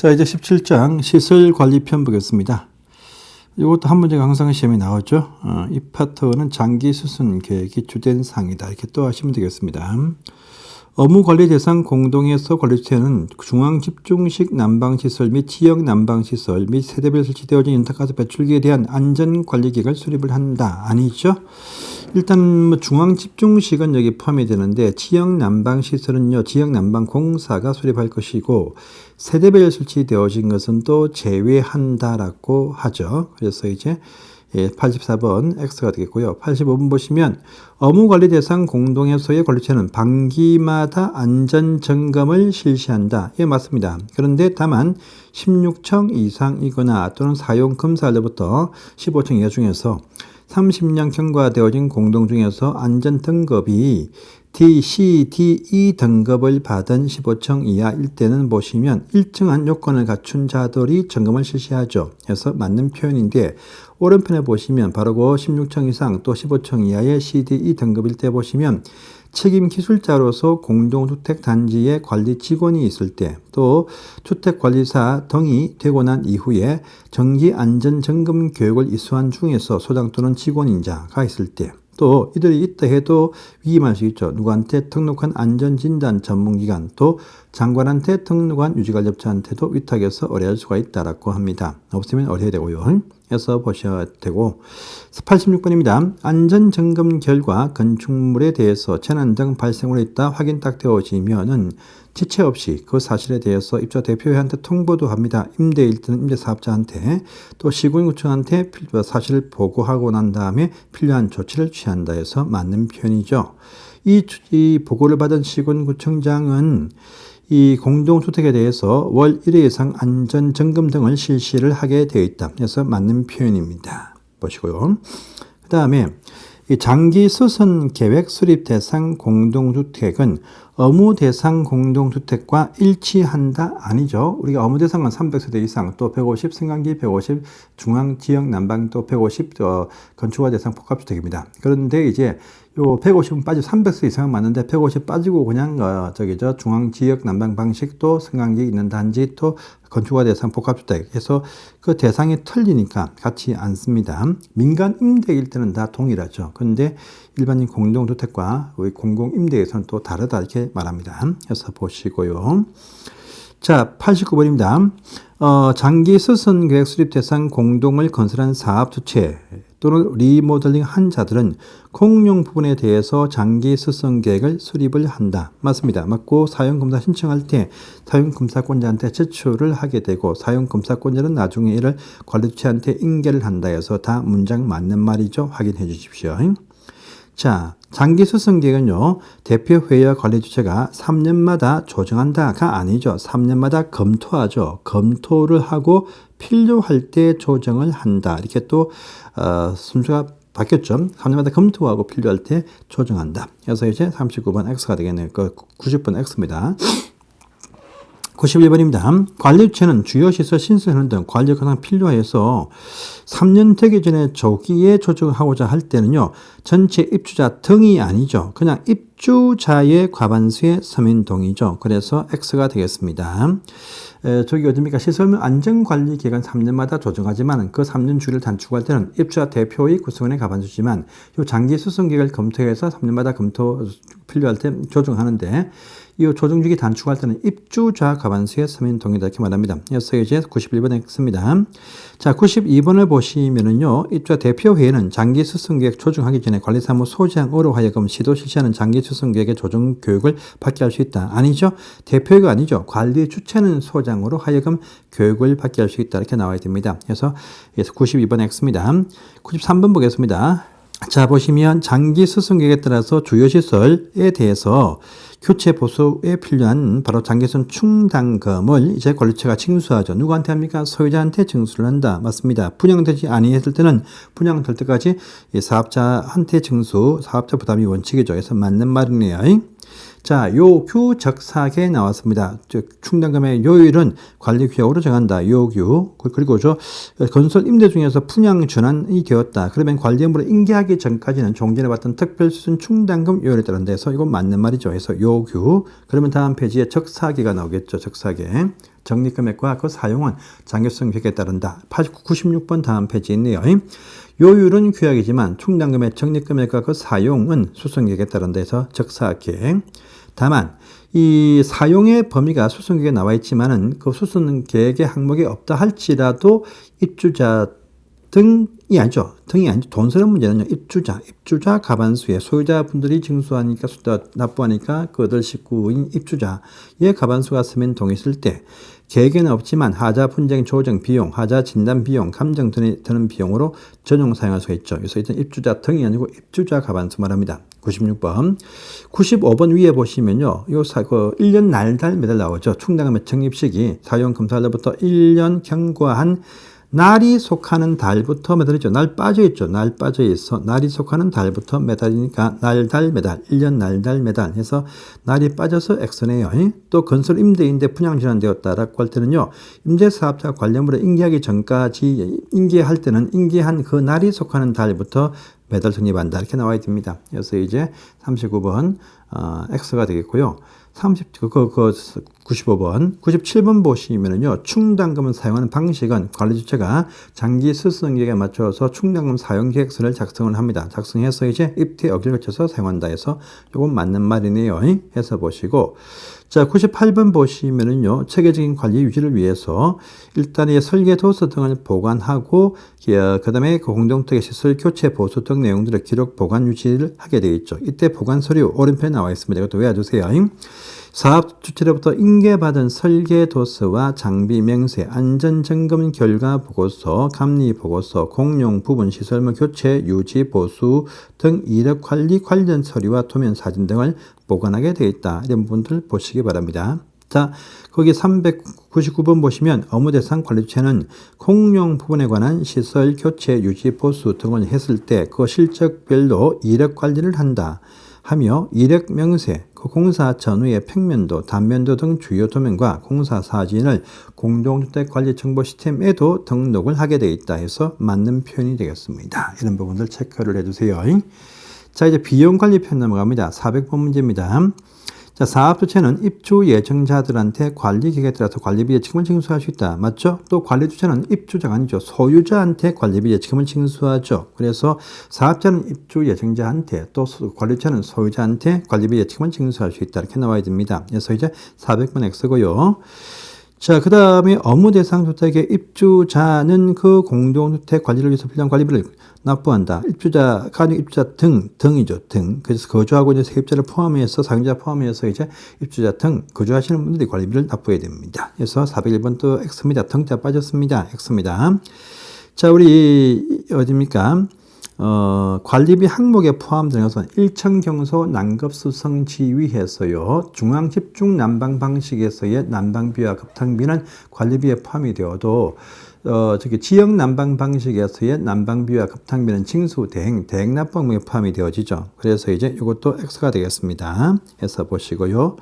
자, 이제 17장 시설관리편 보겠습니다. 이것도 한 문제가 항상 시험에 나오죠. 어, 이 파트는 장기 수순 계획이 주된 사항이다. 이렇게 또 하시면 되겠습니다. 업무 관리 대상 공동에서 관리체는 중앙 집중식 난방시설 및 지역 난방시설 및 세대별 설치되어진 인터가스 배출기에 대한 안전 관리 계획을 수립을 한다. 아니죠? 일단 뭐 중앙 집중식은 여기 포함이 되는데 지역 난방 시설은요 지역 난방 공사가 수립할 것이고 세대별 설치되어진 것은 또 제외한다라고 하죠. 그래서 이제 예, 84번 X가 되겠고요. 85번 보시면 업무관리 대상 공동회소의 관리체는 반기마다 안전 점검을 실시한다. 예, 맞습니다. 그런데 다만 16층 이상이거나 또는 사용 검사로부터 15층 이하 중에서 30년 경과되어진 공동 중에서 안전 등급이 D, C, D, E 등급을 받은 15층 이하일 때는 보시면 일정한 요건을 갖춘 자들이 점검을 실시하죠. 그래서 맞는 표현인데 오른편에 보시면 바로 그 16층 이상 또 15층 이하의 C, D, E 등급일 때 보시면 책임 기술자로서 공동주택 단지의 관리 직원이 있을 때, 또 주택관리사 등이 되고 난 이후에 정기 안전 점검 교육을 이수한 중에서 소장 또는 직원인자가 있을 때, 또 이들이 있다 해도 위임할 수 있죠. 누구한테 등록한 안전진단 전문기관, 또 장관한테 등록한 유지관리업자한테도 위탁해서 의뢰할 수가 있다라고 합니다. 없으면 의뢰해야 되고요. 해서 보셔야 되고 86번입니다. 안전점검 결과 건축물에 대해서 재난 등 발생으로 있다 확인 딱 되어지면은 지체 없이 그 사실에 대해서 입주 대표회한테 통보도 합니다. 임대일 또는 임대사업자한테 또 시군구청한테 사실을 보고하고 난 다음에 필요한 조치를 취한다 해서 맞는 표현이죠. 이, 이 보고를 받은 시군구청장은 이 공동주택에 대해서 월 1회 이상 안전 점검 등을 실시를 하게 되어 있다. 그래서 맞는 표현입니다. 보시고요. 그 다음에 이 장기 수선 계획 수립 대상 공동주택은 업무 대상 공동주택과 일치한다 아니죠. 우리가 업무 대상은 300세대 이상 또 150 승강기 150 중앙 지역 난방 또 150 어, 건축화 대상 복합주택입니다. 그런데 이제 요 150은 빠지고 300세 이상은 맞는데 150 빠지고 그냥 어 저기 저 중앙 지역 난방 방식도 승강기 있는 단지 또 건축화 대상 복합주택 해서 그 대상이 틀리니까 같지 않습니다. 민간 임대일 때는 다 동일하죠. 그런데 일반인 공동주택과 공공 임대에서는 또 다르다 이렇게 말합니다. 해서 보시고요. 자, 89번입니다. 어, 장기 수선 계획 수립 대상 공동을 건설한 사업 주체 또는 리모델링 한 자들은 공용 부분에 대해서 장기 수선 계획을 수립을 한다. 맞습니다. 맞고 사용검사 신청할 때 사용검사권자한테 제출을 하게 되고 사용검사권자는 나중에 이를 관리주체한테 인계를 한다 해서 다 문장 맞는 말이죠. 확인해 주십시오. 자, 장기 수선 계획은요, 대표회의와 관리주체가 3년마다 조정한다가 아니죠. 3년마다 검토하죠. 검토를 하고 필요할 때 조정을 한다. 이렇게 또, 어, 순서가 바뀌었죠. 3년마다 검토하고 필요할 때 조정한다. 그래서 이제 39번 X가 되겠네요. 그 90번 X입니다. 91번입니다. 관리주체는 주요 시설 신설하는 등 관리 과정 필요해서 3년 되기 전에 조기에 조정하고자 할 때는요, 전체 입주자 등이 아니죠. 그냥 입주자의 과반수의 서민 동의죠. 그래서 X가 되겠습니다. 에, 저기 어딥니까? 시설물 안전관리 기간 3년마다 조정하지만 그 3년 주를 단축할 때는 입주자 대표의 구성원의 과반수지만 이 장기 수송 기간을 검토해서 3년마다 검토 필요할 때 조정하는데 이 조정주기 단축할 때는 입주자 과반수의 서민 동의다 이렇게 말합니다. 그래서 이제 91번 X입니다. 자, 92번을 보시면은요, 입주자 대표회의는 장기 수승계획 조정하기 전에 관리사무 소장으로 하여금 시도 실시하는 장기 수승계획의 조정 교육을 받게 할 수 있다. 아니죠? 대표회가 아니죠. 관리 주체는 소장으로 하여금 교육을 받게 할 수 있다. 이렇게 나와야 됩니다. 그래서 92번 X입니다. 93번 보겠습니다. 자, 보시면 장기 수승계획에 따라서 주요 시설에 대해서 교체 보수에 필요한 바로 장기선 충당금을 이제 관리처가 징수하죠. 누구한테 합니까? 소유자한테 징수를 한다. 맞습니다. 분양되지 아니했을 때는 분양될 때까지 사업자한테 징수, 사업자 부담이 원칙이죠. 그래서 맞는 말이네요. 자, 요규 적사에 나왔습니다. 즉, 충당금의 요율은 관리 규약으로 정한다. 요규. 그리고 저 건설 임대 중에서 분양 전환이 되었다. 그러면 관리업무를 인계하기 전까지는 종전에 받던 특별수준 충당금 요율에 따른다 해서 이건 맞는 말이죠. 그래서 요규. 그러면 다음 페이지에 적사계가 나오겠죠. 적사계. 적립금액과 그 사용은 장기수선 계획에 따른다. 89, 96번 다음 페이지에 있네요. 요율은 규약이지만 충당금의 적립금액과 그 사용은 계획에 따른다 해서 적사계획. 다만 이 사용의 범위가 수선 계획에 나와 있지만은 그 수선 계획의 항목이 없다 할지라도 입주자 등이 아니죠. 등이 아니죠. 돈 쓰는 문제는요. 입주자, 입주자 가반수에 소유자분들이 징수하니까 납부하니까 그들 식구인 입주자의 가반수가 쓰면 동이 있을 때 계획에는 없지만 하자 분쟁 조정 비용, 하자 진단 비용, 감정 등이 드는 비용으로 전용 사용할 수가 있죠. 그래서 일단 입주자 등이 아니고 입주자 가반수 말합니다. 96번. 95번 위에 보시면요. 요 사, 그 1년 날달 매달 나오죠. 충당금의 적립시기 사용 검사일로부터 1년 경과한 날이 속하는 달부터 매달이죠. 날 빠져 있죠. 날 빠져 있어. 날이 속하는 달부터 매달이니까 날, 달, 매달. 1년 날, 달, 매달 해서 날이 빠져서 X네요. 또 건설 임대인데 분양 진행되었다라고 할 때는요. 임대사업자 관련물을 인계하기 전까지 인계할 때는 인계한 그 날이 속하는 달부터 매달 적립한다. 이렇게 나와야 됩니다. 그래서 이제 39번 어, X가 되겠고요. 30, 그, 그, 그 95번, 97번 보시면은요, 충당금을 사용하는 방식은 관리 주체가 장기 수수능력에 맞춰서 충당금 사용 계획서를 작성을 합니다. 작성해서 이제 입퇴 어기를 거쳐서 사용한다 해서 이건 맞는 말이네요. 해서 보시고, 자, 98번 보시면은요, 체계적인 관리 유지를 위해서 일단 이 설계 도서 등을 보관하고, 그 다음에 그 공동택의 시설 교체 보수 등 내용들을 기록 보관 유지를 하게 되어 있죠. 이때 보관 서류 오른편에 나와 있습니다. 이것도 외워두세요. 사업 주체로부터 인계받은 설계 도서와 장비 명세, 안전 점검 결과 보고서, 감리 보고서, 공용 부분 시설물 교체, 유지 보수 등 이력 관리 관련 서류와 도면 사진 등을 보관하게 되어 있다. 이런 부분들 보시기 바랍니다. 자, 거기 399번 보시면 업무 대상 관리 주체는 공용 부분에 관한 시설 교체, 유지, 보수 등을 했을 때 그 실적별로 이력 관리를 한다. 하며 이력 명세, 그 공사 전후의 평면도, 단면도 등 주요 도면과 공사 사진을 공동주택관리 정보 시스템에도 등록을 하게 되어 있다 해서 맞는 표현이 되겠습니다. 이런 부분들 체크를 해주세요. 자, 이제 비용 관리 편 넘어갑니다. 400번 문제입니다. 자, 사업주체는 입주 예정자들한테 관리 계획에 따라서 관리비 예치금을 징수할 수 있다. 맞죠? 또 관리주체는 입주자가 아니죠. 소유자한테 관리비 예치금을 징수하죠. 그래서 사업자는 입주 예정자한테 또 관리주체는 소유자한테 관리비 예치금을 징수할 수 있다. 이렇게 나와야 됩니다. 그래서 이제 400번 X고요. 자, 그 다음에 업무 대상 주택의 입주자는 그 공동주택 관리를 위해서 필요한 관리비를 납부한다. 입주자, 가족 입주자 등, 등이죠, 등. 그래서 거주하고 있는 세입자를 포함해서, 사용자 포함해서 이제 입주자 등, 거주하시는 분들이 관리비를 납부해야 됩니다. 그래서 401번 또 X입니다. 등자 빠졌습니다. X입니다. 자, 우리, 어디입니까? 어, 관리비 항목에 포함되는 것은 일천경소 난급 수성 지위에서요 중앙 집중 난방 방식에서의 난방비와 급탕비는 관리비에 포함이 되어도 어, 저기 지역 난방 방식에서의 난방비와 급탕비는 징수 대행, 대행 납방비에 포함이 되어지죠. 그래서 이제 이것도 X가 되겠습니다. 해서 보시고요.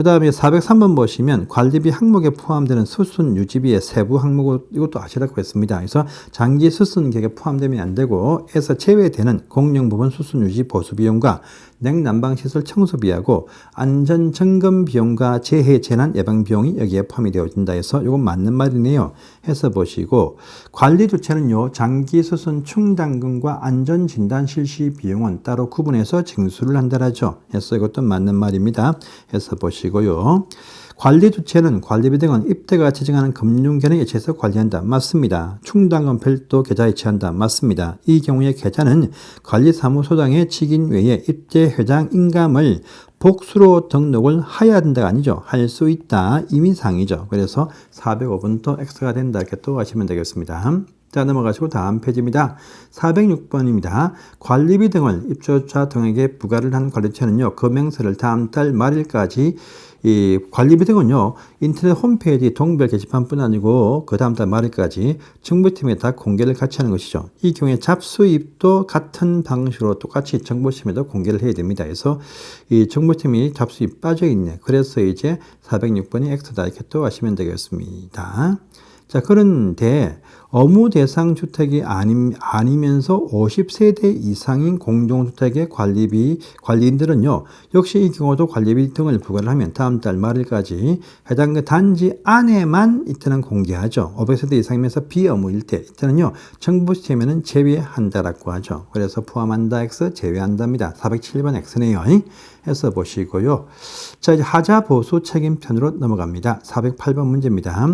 그 다음에 403번 보시면 관리비 항목에 포함되는 수순 유지비의 세부 항목 이것도 아시라고 했습니다. 그래서 장기 수순 계획에 포함되면 안 되고 에서 제외되는 공용 부분 수순 유지 보수 비용과 냉난방 시설 청소 비하고 안전 점검 비용과 재해 재난 예방 비용이 여기에 포함이 되어진다 해서 이건 맞는 말이네요. 해서 보시고 관리 주체는요 장기 수순 충당금과 안전 진단 실시 비용은 따로 구분해서 징수를 한다라죠. 해서 이것도 맞는 말입니다. 해서 보시고 요. 관리 주체는 관리비 등은 입대가 지정하는 금융계좌에 의해서 관리한다. 맞습니다. 충당금 별도 계좌에 취한다. 맞습니다. 이 경우에 계좌는 관리사무소장의 직인 외에 입대 회장 인감을 복수로 등록을 해야 된다가 아니죠. 할 수 있다. 이민상이죠. 그래서 405번 또 X가 된다. 이렇게 또 하시면 되겠습니다. 자, 넘어가시고 다음 페이지입니다. 406번입니다. 관리비 등을 입주자 등에게 부과를 한 관리처는요, 금행서를 다음 달 말일까지 이 관리비 등은요, 인터넷 홈페이지 동별 게시판뿐 아니고 그 다음 달 말일까지 정보팀에 다 공개를 같이 하는 것이죠. 이 경우에 잡수입도 같은 방식으로 똑같이 정보팀에도 공개를 해야 됩니다. 그래서 이 정보팀이 잡수입 빠져 있네. 그래서 이제 406번이 X다 이렇게 또 하시면 되겠습니다. 자, 그런데 업무 대상 주택이 아니, 아니면서 50세대 이상인 공동주택의 관리비, 관리인들은요, 역시 이 경우도 관리비 등을 부과를 하면 다음 달 말일까지 해당 그 단지 안에만 이때는 공개하죠. 500세대 이상이면서 비업무일 때, 이때는요, 정부 시스템에는 제외한다라고 하죠. 그래서 포함한다 X, 제외한답니다. 407번 X네요. 해서 보시고요. 자, 이제 하자 보수 책임 편으로 넘어갑니다. 408번 문제입니다.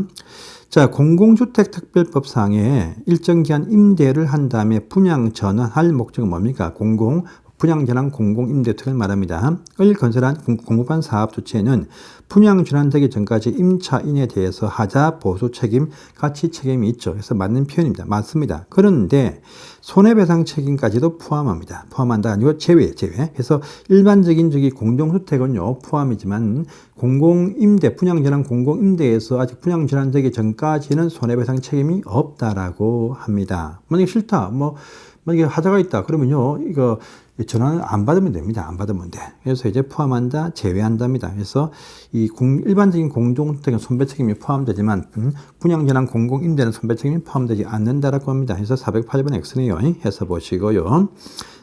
자, 공공주택특별법상에 일정 기한 임대를 한 다음에 분양 전환할 목적은 뭡니까? 공공 분양 전환 공공 임대택을 말합니다. 을 건설한 공- 공무반 사업 주체는 분양 전환되기 전까지 임차인에 대해서 하자 보수 책임, 가치 책임이 있죠. 그래서 맞는 표현입니다. 맞습니다. 그런데 손해배상 책임까지도 포함합니다. 포함한다 아니고 제외, 제외. 그래서 일반적인 저기 공동주택은요 포함이지만 공공임대, 분양전환 공공임대에서 아직 분양 전환 되기 전까지는 손해배상 책임이 없다라고 합니다. 만약에 싫다, 뭐 만약에 하자가 있다 그러면요 이거 전환을 안 받으면 됩니다. 안 받으면 돼. 그래서 이제 포함한다, 제외한답니다. 그래서 이 공- 일반적인 공동주택은 손배 책임이 포함되지만 음, 분양전환 공공임대는 손배 책임이 포함되지 않는다라고 합니다. 그래서 408번 X네요. 해서 보시고요.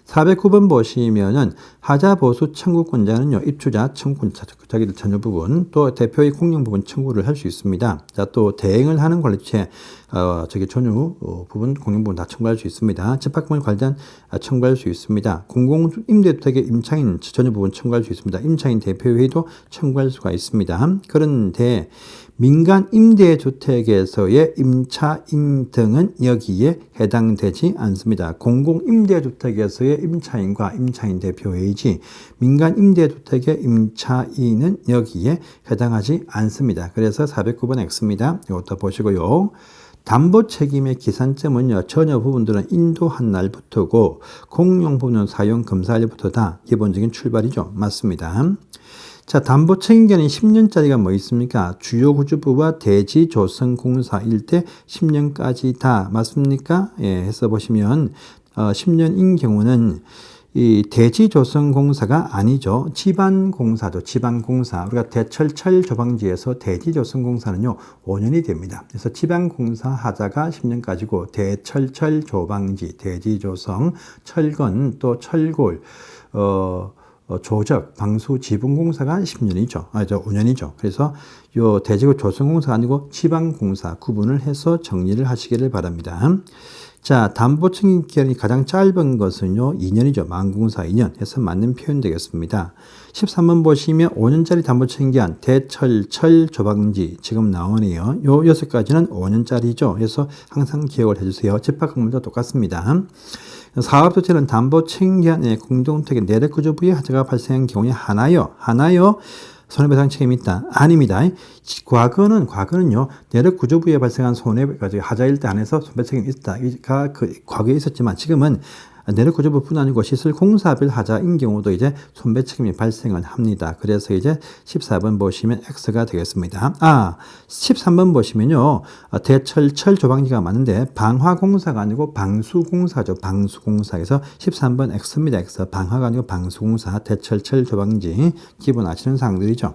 409번 보시면은 하자 보수 청구권자는요 입주자 청구권자 자기들 전유 부분 또 대표의 공용 부분 청구를 할 수 있습니다. 자 또 대행을 하는 관리체 어 저기 전유 어, 부분 공용 부분 다 청구할 수 있습니다. 집합금을 관련 아, 청구할 수 있습니다. 공공 임대주택의 임차인 전유 부분 청구할 수 있습니다. 임차인 대표회의도 청구할 수가 있습니다. 그런데 민간 임대 주택에서의 임차인 등은 여기에 해당되지 않습니다. 공공 임대 주택에서의 임차인과 임차인 대표회의지 민간 임대 주택의 임차인은 여기에 해당하지 않습니다. 그래서 409번 X입니다. 이것도 보시고요. 담보 책임의 기산점은요, 전혀 부분들은 인도한 날부터고, 공용 부분은 사용 검사일부터다. 기본적인 출발이죠. 맞습니다. 자, 담보 책임기간이 10년짜리가 뭐 있습니까? 주요 구주부와 대지 조성 공사일 때 10년까지 다 맞습니까? 예, 해서 보시면 어, 10년인 경우는 이 대지 조성 공사가 아니죠. 지반 공사죠. 지반 공사. 우리가 대철철 조방지에서 대지 조성 공사는요, 5년이 됩니다. 그래서 지반 공사 하자가 10년까지고 대철철 조방지, 대지 조성, 철건 또 철골 어 어, 조적, 방수, 지분공사가 10년이죠. 아, 저 5년이죠. 그래서 요 대지구 조성공사가 아니고 지방공사 구분을 해서 정리를 하시기를 바랍니다. 자, 담보 청인 기간이 가장 짧은 것은요, 2년이죠. 만공사 2년 해서 맞는 표현 되겠습니다. 13번 보시면 5년짜리 담보 청인 기간, 대철, 철, 조방지 지금 나오네요. 요 여섯 가지는 5년짜리죠. 그래서 항상 기억을 해주세요. 집합 건물도 똑같습니다. 사업조체는 담보 책임기한의 공동택의 내력구조부의 하자가 발생한 경우에 하나요. 하나요. 손해배상 책임이 있다. 아닙니다. 과거는, 과거는요, 내력구조부에 발생한 손해, 하자일 때 안에서 손배 책임이 있다 가 그 과거에 있었지만 지금은 내력구조부뿐 아니고 시설 공사별 하자인 경우도 이제 손배 책임이 발생을 합니다. 그래서 이제 14번 보시면 X가 되겠습니다. 아, 13번 보시면요. 어, 대철철 조방지가 맞는데 방화공사가 아니고 방수공사죠. 방수공사에서 13번 X입니다. X. 방화가 아니고 방수공사, 대철철 조방지. 기본 아시는 사항들이죠.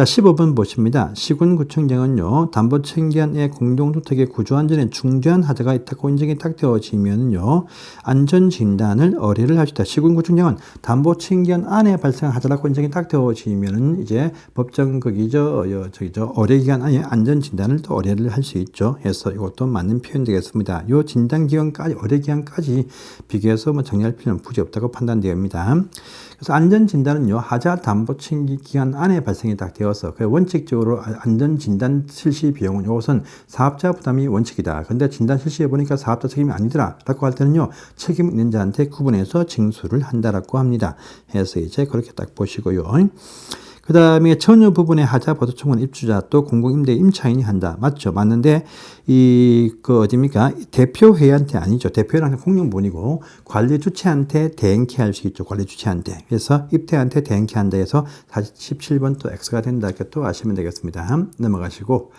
자, 15번 보십니다. 시군구청장은요, 담보책임기한의 공동주택의 구조안전에 중대한 하자가 있다고 인정이 딱 되어지면요, 안전진단을 의뢰를 합시다. 시군구청장은 담보책임기한 안에 발생한 하자라고 인정이 딱 되어지면은 이제 법정극이죠, 어, 저기죠, 의뢰기간 안에 안전진단을 또 의뢰를 할 수 있죠. 해서 이것도 맞는 표현 되겠습니다. 요 진단기간까지, 의뢰기간까지 비교해서 뭐 정리할 필요는 굳이 없다고 판단됩니다. 그래서 안전진단은요, 하자 담보책임 기간 안에 발생이 딱 되어서 그 원칙적으로 안전진단 실시 비용은 이것은 사업자 부담이 원칙이다. 근데 진단 실시해 보니까 사업자 책임이 아니더라. 라고 할 때는요, 책임 있는 자한테 구분해서 징수를 한다라고 합니다. 해서 이제 그렇게 딱 보시고요. 그 다음에 전유 부분에 하자 보조총은 입주자 또 공공임대 임차인이 한다. 맞죠? 맞는데 이 그 어딥니까? 대표회의한테 아니죠. 대표회의한테 공룡본이고 관리 주체한테 대행케 할 수 있죠. 관리 주체한테. 그래서 입대한테 대행케 한다 해서 47번 또 X가 된다. 이렇게 또 아시면 되겠습니다. 넘어가시고.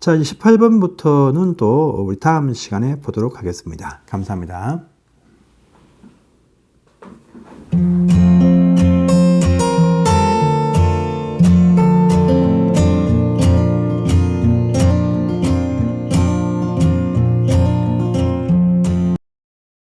자, 이제 18번부터는 또 우리 다음 시간에 보도록 하겠습니다. 감사합니다.